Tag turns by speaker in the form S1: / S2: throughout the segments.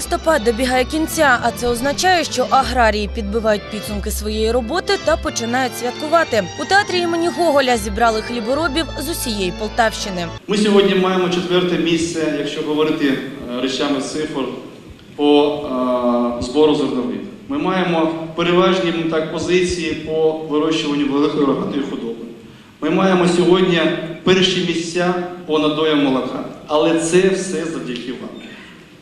S1: листопад добігає кінця, а це означає, що аграрії підбивають підсумки своєї роботи та починають святкувати. У театрі імені Гоголя зібрали хліборобів з усієї Полтавщини.
S2: Ми сьогодні маємо четверте місце, якщо говорити е, речами цифр, по е, збору зернових. Ми маємо переважні ну, так, позиції по вирощуванню великої рогатої худоби. Ми маємо сьогодні перші місця по надоям молока. Але це все завдяки вам.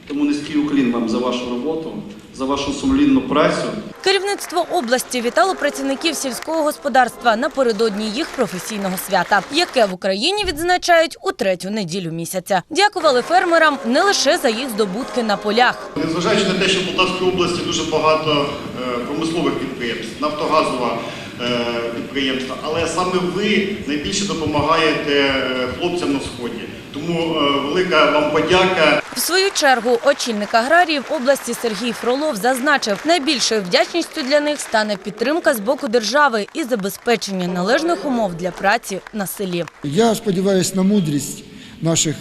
S2: Тому низький уклін вам за вашу роботу, за вашу сумлінну працю.
S1: Керівництво області вітало працівників сільського господарства напередодні їх професійного свята, яке в Україні відзначають у третю неділю місяця. Дякували фермерам не лише за їх здобутки на полях.
S3: Незважаючи на те, що в Полтавській області дуже багато е, промислових підприємств, нафтогазова е, підприємства, але саме ви найбільше допомагаєте е, хлопцям на сході. Тому велика вам подяка.
S1: В свою чергу очільник аграріїв області Сергій Фролов зазначив, найбільшою вдячністю для них стане підтримка з боку держави і забезпечення належних умов для праці на селі.
S4: Я сподіваюся на мудрість наших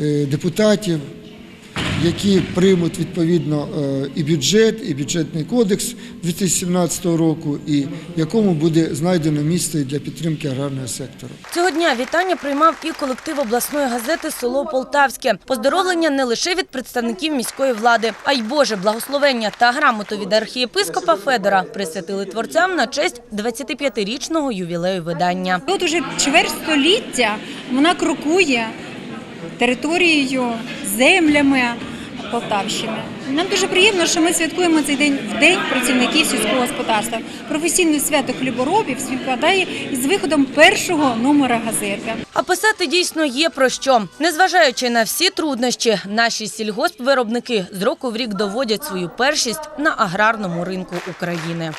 S4: е, депутатів, які приймуть відповідно е, і бюджет, і бюджетний кодекс 2017 року, і в якому буде знайдено місце для підтримки аграрного сектору.
S1: Цього дня вітання приймав і колектив обласної газети Село Полтавське. Поздоровлення не лише від представників міської влади, а й Боже благословення та грамоту від архієпископа Федора присвятили творцям на честь 25-річного ювілею видання.
S5: От уже чверть століття вона крокує територією, землями Полтавщини. Нам дуже приємно, що ми святкуємо цей день в день працівників сільського господарства. Професійне свято хліборобів співпадає із виходом першого номера газети.
S1: А писати дійсно є про що. Незважаючи на всі труднощі, наші сільгоспвиробники з року в рік доводять свою першість на аграрному ринку України.